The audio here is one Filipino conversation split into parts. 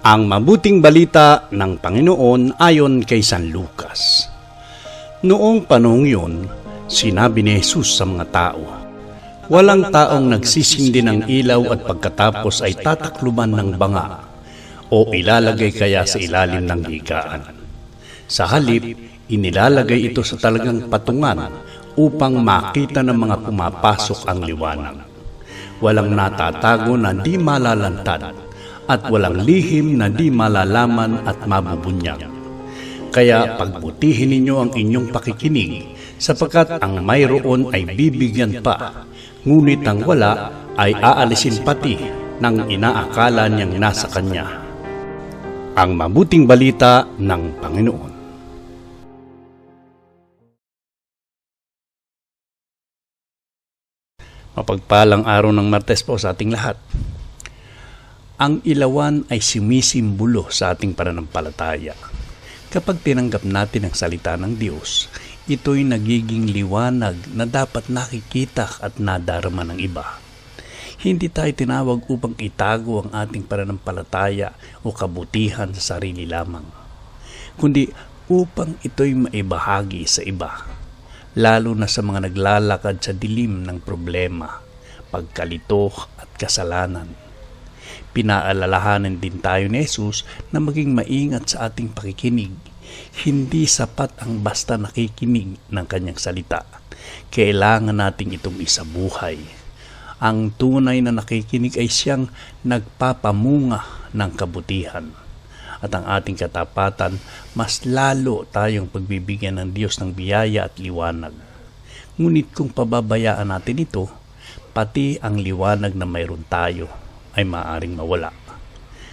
Ang mabuting balita ng Panginoon ayon kay San Lucas. Noong panahong yun, sinabi ni Jesus sa mga tao, Walang taong nagsisindi ng ilaw at pagkatapos ay tatakluban ng banga o ilalagay kaya sa ilalim ng higaan. Sa halip, inilalagay ito sa talagang patungan upang makita ng mga pumapasok ang liwanag. Walang natatago na di malalantad at walang lihim na di malalaman at mabubunyag. Kaya pagbutihin ninyo ang inyong pakikinig sapagkat ang mayroon ay bibigyan pa, ngunit ang wala ay aalisin pati ng inaakala niyang nasa kanya. Ang mabuting balita ng Panginoon. Mapagpalang araw ng Martes po sa ating lahat. Ang ilawan ay sumisimbolo sa ating pananampalataya. Kapag tinanggap natin ang salita ng Diyos, ito'y nagiging liwanag na dapat nakikita at nadarama ng iba. Hindi tayo tinawag upang itago ang ating pananampalataya o kabutihan sa sarili lamang, kundi upang ito'y maibahagi sa iba, lalo na sa mga naglalakad sa dilim ng problema, pagkalito at kasalanan pinaalalahanan din tayo ni Jesus na maging maingat sa ating pakikinig. Hindi sapat ang basta nakikinig ng kanyang salita. Kailangan nating itong isabuhay. Ang tunay na nakikinig ay siyang nagpapamunga ng kabutihan. At ang ating katapatan, mas lalo tayong pagbibigyan ng Diyos ng biyaya at liwanag. Ngunit kung pababayaan natin ito, pati ang liwanag na mayroon tayo ay maaring mawala.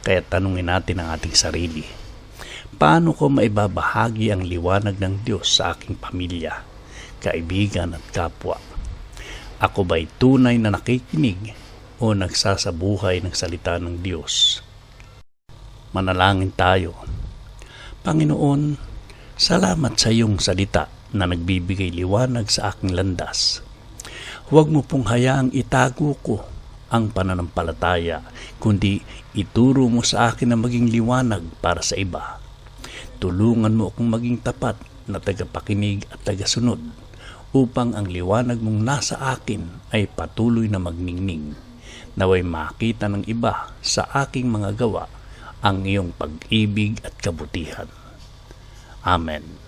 Kaya tanungin natin ang ating sarili. Paano ko maibabahagi ang liwanag ng Diyos sa aking pamilya, kaibigan at kapwa? Ako ba'y tunay na nakikinig o nagsasabuhay ng salita ng Diyos? Manalangin tayo. Panginoon, salamat sa iyong salita na nagbibigay liwanag sa aking landas. Huwag mo pong hayaang itago ko ang pananampalataya, kundi ituro mo sa akin na maging liwanag para sa iba. Tulungan mo akong maging tapat na tagapakinig at tagasunod upang ang liwanag mong nasa akin ay patuloy na magningning, naway makita ng iba sa aking mga gawa ang iyong pag-ibig at kabutihan. Amen.